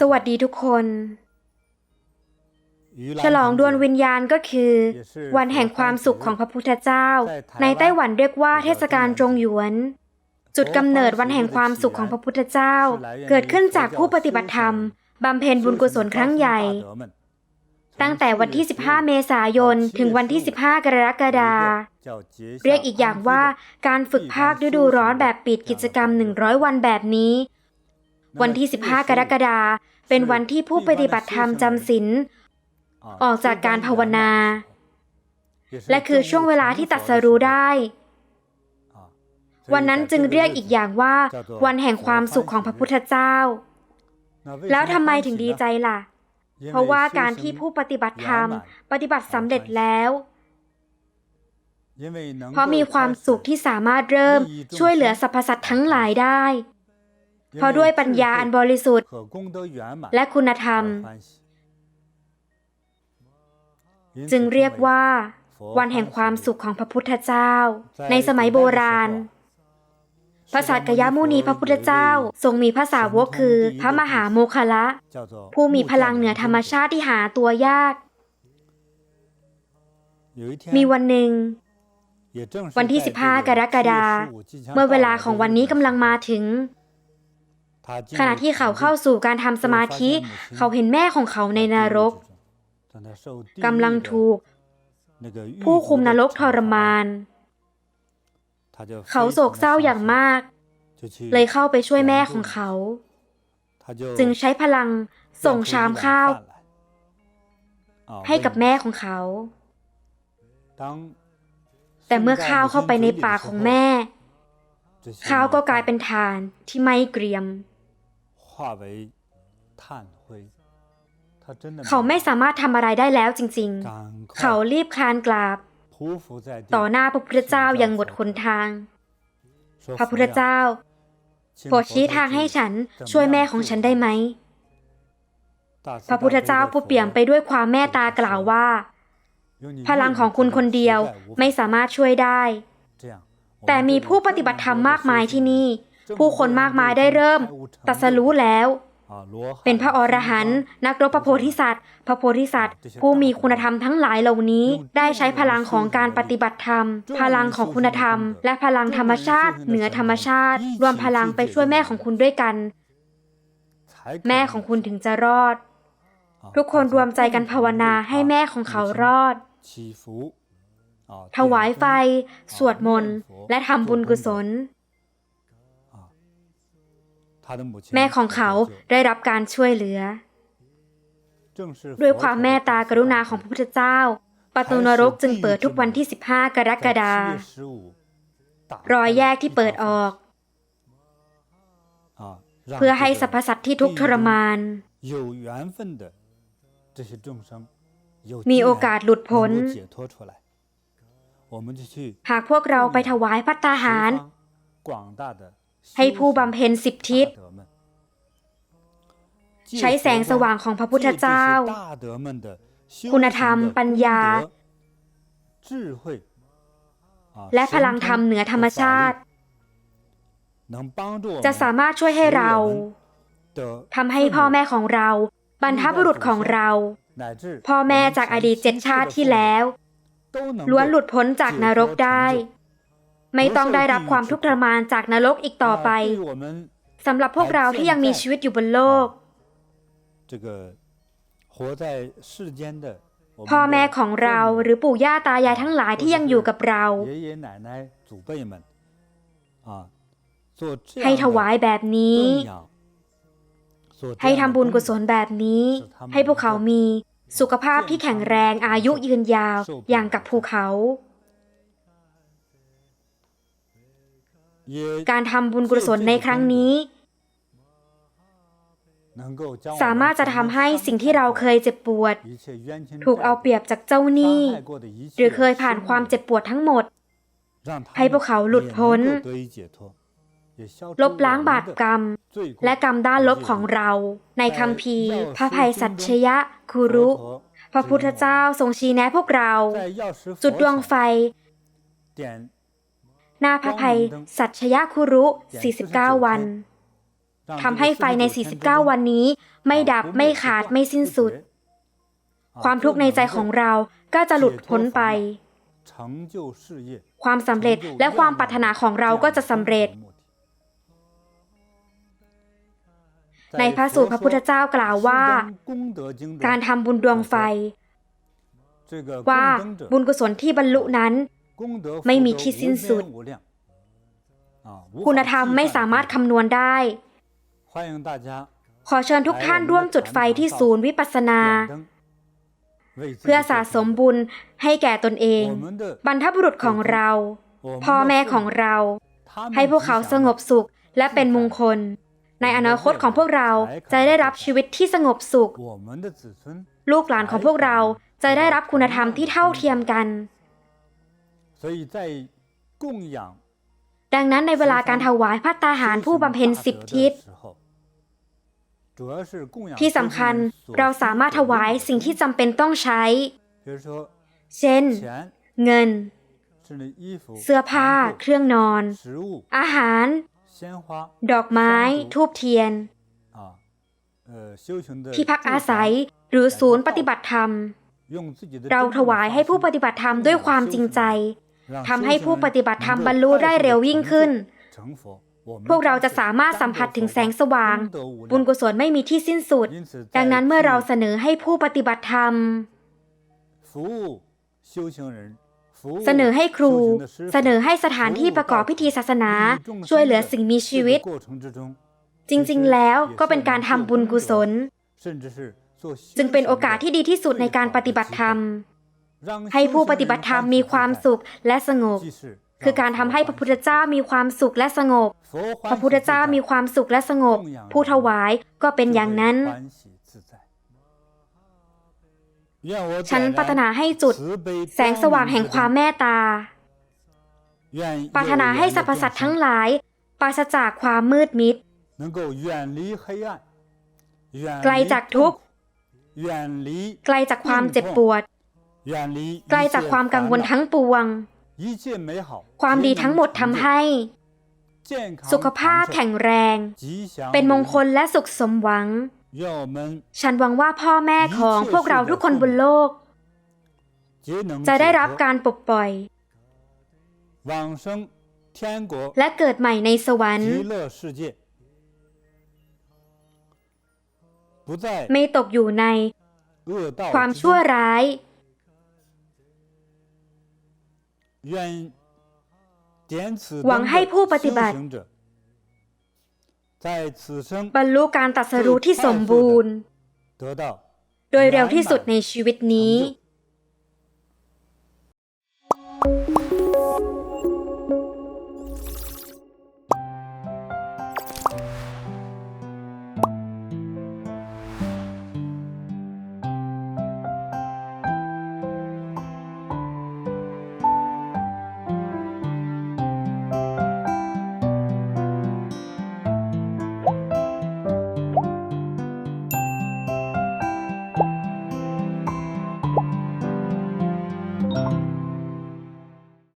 สวัสดีทุกคน ฉลองดวงวิญญาณก็คือ วันแห่งความสุขของพระพุทธเจ้า ในไต้หวันเรียกว่าเทศกาลจงหยวน จุดกำเนิดวันแห่งความสุขของพระพุทธเจ้า เกิดขึ้นจากผู้ปฏิบัติธรรมบำเพ็ญบุญกุศลครั้งใหญ่ ตั้งแต่วันที่ 15 เมษายน ถึงวันที่ 15 กรกฎาคมเรียกอีกอย่างว่าการฝึกภาคฤดูร้อนแบบปิดกิจกรรม 100 วันแบบนี้ วันที่ 15 กรกฎาคมเป็นวันที่ผู้ปฏิบัติธรรมจำศีลออกจากการภาวนา และคือช่วงเวลาที่ตัดสรู้ได้ วันนั้นจึงเรียกอีกอย่างว่า วันแห่งความสุขของพระพุทธเจ้า แล้วทำไมถึงดีใจล่ะ เพราะว่าการที่ผู้ปฏิบัติธรรมปฏิบัติสำเร็จแล้วเพราะมีความสุขที่สามารถเริ่มช่วยเหลือสรรพสัตว์ทั้งหลายได้ เพราะด้วยปัญญาอันบริสุทธิ์ และคุณธรรม จึงเรียกว่า วันแห่งความสุขของพระพุทธเจ้า ในสมัยโบราณพระสัตกยามุนีพระพุทธเจ้าทรงมีภาษาวกคือ พระมหาโมคละ ผู้มีพลังเหนือธรรมชาติที่หาตัวยาก มีวันหนึ่ง วันที่ 15 กรกฎาเมื่อเวลาของวันนี้กำลังมาถึง ขณะที่เขาเข้าสู่การทำสมาธิ เขาเห็นแม่ของเขาในนรกกำลังถูก ผู้คุมนรกทรมาน เขาโศกเศร้าอย่างมาก เลยเข้าไปช่วยแม่ของเขา จึงใช้พลังส่งชามข้าว ให้กับแม่ของเขา แต่เมื่อข้าวเข้าไปในปากของแม่ ข้าวก็กลายเป็นทานที่ไม่เกรียม เขาไม่สามารถทำอะไรได้แล้วจริงๆ เขารีบคลานกราบ ต่อหน้าพระพุทธเจ้าอย่างหมดคนทาง พระพุทธเจ้าโปรดชี้ทางให้ฉันช่วยแม่ของฉันได้ไหม พระพุทธเจ้าผู้เปี่ยมไปด้วยความแม่ตากล่าวว่า พลังของคุณคนเดียวไม่สามารถช่วยได้ แต่มีผู้ปฏิบัติธรรมมากมายที่นี่ ผู้คนมากมายได้เริ่มตัสรู้แล้ว เป็นพระอรหันต์นักรบพระโพธิสัตว์ พระโพธิสัตว์ ผู้มีคุณธรรมทั้งหลายเหล่านี้ ได้ใช้พลังของการปฏิบัติธรรม พลังของคุณธรรม และพลังธรรมชาติ เหนือธรรมชาติ รวมพลังไปช่วยแม่ของคุณด้วยกัน แม่ของคุณถึงจะรอด ทุกคนรวมใจกันภาวนาให้แม่ของเขารอดถวายไฟ สวดมนต์ และทำบุญกุศล แม่ของเขาได้รับการช่วยเหลือ ด้วยความแม่ตากรุณาของพระพุทธเจ้า ประตูนรกจึงเปิดทุกวันที่ 15 กรกฎาคมรอยแยกที่เปิดออก เพื่อให้สรรพสัตว์ที่ทุกข์ทรมาน มีโอกาสหลุดพ้น หากพวกเราไปถวายพัตตาหาร ให้ผู้บำเพ็ญสิบทิศ ใช้แสงสว่างของพระพุทธเจ้า คุณธรรมปัญญา และพลังธรรมเหนือธรรมชาติ จะสามารถช่วยให้เราทำให้พ่อแม่ของเราบรรพบุรุษของเรา พ่อแม่จากอดีตเจ็ดชาติที่แล้ว ล้วนหลุดพ้นจากนรกได้ ไม่ต้องได้รับความทุกข์ทรมานจากนรกอีกต่อไปสำหรับพวกเราที่ยังมีชีวิตอยู่บนโลกพ่อแม่ของเราหรือปู่ย่าตายายทั้งหลายที่ยังอยู่กับเรา ให้ถวายแบบนี้ ให้ทำบุญกุศลแบบนี้ ให้พวกเขามีสุขภาพที่แข็งแรงอายุยืนยาวอย่างกับภูเขา การทำบุญกุศลในครั้งนี้ สามารถจะทำให้สิ่งที่เราเคยเจ็บปวด ถูกเอาเปรียบจากเจ้าหนี้ หรือเคยผ่านความเจ็บปวดทั้งหมด ให้พวกเขาหลุดพ้น ลบล้างบาปกรรม และกรรมด้านลบของเรา ในคำพีพระภัยสัจชยะคุรุ พระพุทธเจ้าทรงชี้แนะพวกเรา จุดดวงไฟ น้าพระภัย สัชยะคุรุ 49 วันทำให้ไฟใน 49 วันนี้ ไม่ดับไม่ขาดไม่สิ้นสุด ความทุกข์ในใจของเราก็จะหลุดพ้นไป ความสำเร็จและความปรารถนาของเราก็จะสำเร็จ ในพระสูตรพระพุทธเจ้ากล่าวว่า การทำบุญดวงไฟ ว่าบุญกุศลที่บรรลุนั้น ไม่มีที่สิ้นสุด คุณธรรมไม่สามารถคำนวณได้ ขอเชิญทุกท่านร่วมจุดไฟที่ศูนย์วิปัสสนา เพื่อสะสมบุญให้แก่ตนเอง บรรพบุรุษของเรา พ่อแม่ของเรา ให้พวกเขาสงบสุขและเป็นมงคล ในอนาคตของพวกเราจะได้รับชีวิตที่สงบสุข ลูกหลานของพวกเราจะได้รับคุณธรรมที่เท่าเทียมกัน ดังนั้นในเวลาการถวายพัตตาหารผู้บำเพ็ญสิบทิศ ที่สำคัญเราสามารถถวายสิ่งที่จำเป็นต้องใช้ เช่น เงิน เสื้อผ้า เครื่องนอน อาหาร ดอกไม้ ทูบเทียน ที่พักอาศัยหรือศูนย์ปฏิบัติธรรม เราถวายให้ผู้ปฏิบัติธรรมด้วยความจริงใจ ทำให้ผู้ปฏิบัติธรรมบรรลุได้เร็วยิ่งขึ้น พวกเราจะสามารถสัมผัสถึงแสงสว่าง บุญกุศลไม่มีที่สิ้นสุด ดังนั้นเมื่อเราเสนอให้ผู้ปฏิบัติธรรม เสนอให้ครู เสนอให้สถานที่ประกอบพิธีศาสนา ช่วยเหลือสิ่งมีชีวิต จริงๆ แล้วก็เป็นการทำบุญกุศล จึงเป็นโอกาสที่ดีที่สุดในการปฏิบัติธรรม ให้ผู้ปฏิบัติธรรมมีความสุขและสงบ คือการทำให้พระพุทธเจ้ามีความสุขและสงบ พระพุทธเจ้ามีความสุขและสงบ ผู้ถวายก็เป็นอย่างนั้น ฉันปรารถนาให้จุด แสงสว่างแห่งความเมตตา ปรารถนาให้สรรพสัตว์ทั้งหลายปราศจากความมืดมิด ไกลจากทุกข์ไกลจากความเจ็บปวด ไกลจากความกังวลทั้งปวง ความดีทั้งหมดทำให้ สุขภาพแข็งแรง เป็นมงคลและสุขสมหวัง ฉันหวังว่าพ่อแม่ของพวกเราทุกคนบนโลก จะได้รับการปลดปล่อย และเกิดใหม่ในสวรรค์ ไม่ตกอยู่ใน ความชั่วร้าย หวังให้ผู้ปฏิบัติ บรรลุการตรัสรู้ที่สมบูรณ์ โดยเร็วที่สุดในชีวิตนี้นี้